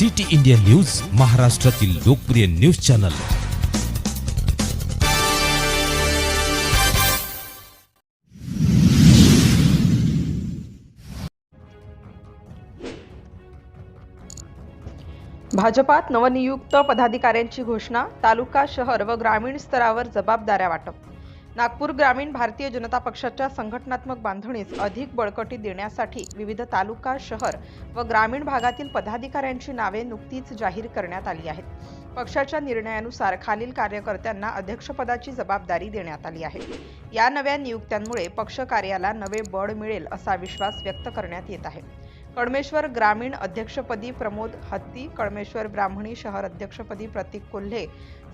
City India news महाराष्ट्रातील लोकप्रिय news channel. भाजपात नवनियुक्त पदाधिकाऱ्यांची घोषणा तालुका शहर व ग्रामीण स्तरावर जबाबदाऱ्या वाटप. नागपूर ग्रामीण भारतीय जनता पक्षाच्या संघटनात्मक बांधणीस अधिक बळकटी देण्यासाठी विविध तालुका शहर व ग्रामीण भागातील पदाधिकाऱ्यांची नावे नुकतीच जाहीर करण्यात आली आहेत. पक्षाच्या निर्णयानुसार खालील कार्यकर्त्यांना अध्यक्षपदाची जबाबदारी देण्यात आली आहे. या नव्या नियुक्त्यांमुळे पक्ष कार्याला नवे बळ मिळेल असा विश्वास व्यक्त करण्यात येत आहे. कळमेश्वर ग्रामीण अध्यक्षपदी प्रमोद हत्ती कळमेश्वर ब्राह्मणी शहर अध्यक्षपदी प्रतीक कोल्हे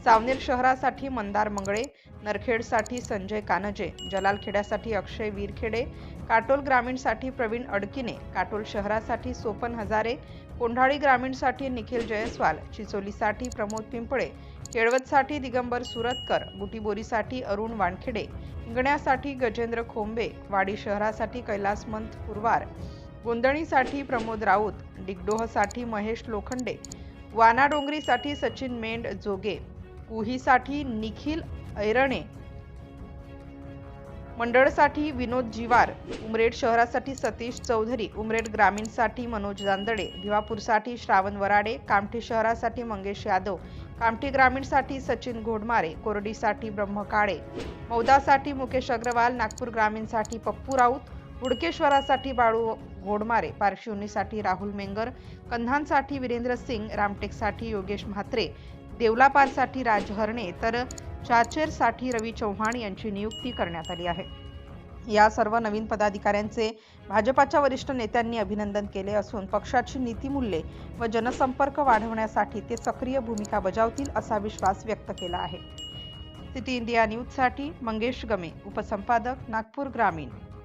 सावनेर शहरासाठी मंदार मंगळे नरखेडसाठी संजय कानजे जलालखेड्यासाठी अक्षय वीरखेडे काटोल ग्रामीणसाठी प्रवीण अडकिने काटोल शहरासाठी सोपन हजारे कोंढाळी ग्रामीणसाठी निखिल जयस्वाल चिचोलीसाठी प्रमोद पिंपळे केळवतसाठी दिगंबर सुरतकर बुटीबोरीसाठी अरुण वानखेडे हिंगण्यासाठी गजेंद्र खोंबे वाडी शहरासाठी कैलासमंत पुरवार गोंदणीसाठी प्रमोद राऊत डिगडोहसाठी महेश लोखंडे वानाडोंगरीसाठी सचिन मेंढ जोगे कुहीसाठी निखिल ऐरणे मंडळसाठी विनोद जिवार उमरेड शहरासाठी सतीश चौधरी उमरेड ग्रामीणसाठी मनोज जांदडे भिवापूरसाठी श्रावण वराडे कामठी शहरासाठी मंगेश यादव कामठी ग्रामीणसाठी सचिन घोडमारे कोरडीसाठी ब्रह्म काळे मौदासाठी मुकेश अग्रवाल नागपूर ग्रामीणसाठी पप्पू राऊत उडकेश्वरासाठी बाळू घोडमारे पारशिवनीसाठी राहुल मेंगर कन्हांसाठी वीरेंद्र सिंग रामटेकसाठी योगेश म्हात्रे देवलापारसाठी राज हरणे तर चाचेरसाठी रवी चव्हाण यांची नियुक्ती करण्यात आली आहे. या सर्व नवीन पदाधिकाऱ्यांचे भाजपाच्या वरिष्ठ नेत्यांनी अभिनंदन केले असून पक्षाची नीतिमूल्ये व जनसंपर्क वाढवण्यासाठी ते सक्रिय भूमिका बजावतील असा विश्वास व्यक्त केला आहे. सिटी इंडिया न्यूजसाठी मंगेश गमे उपसंपादक नागपूर ग्रामीण.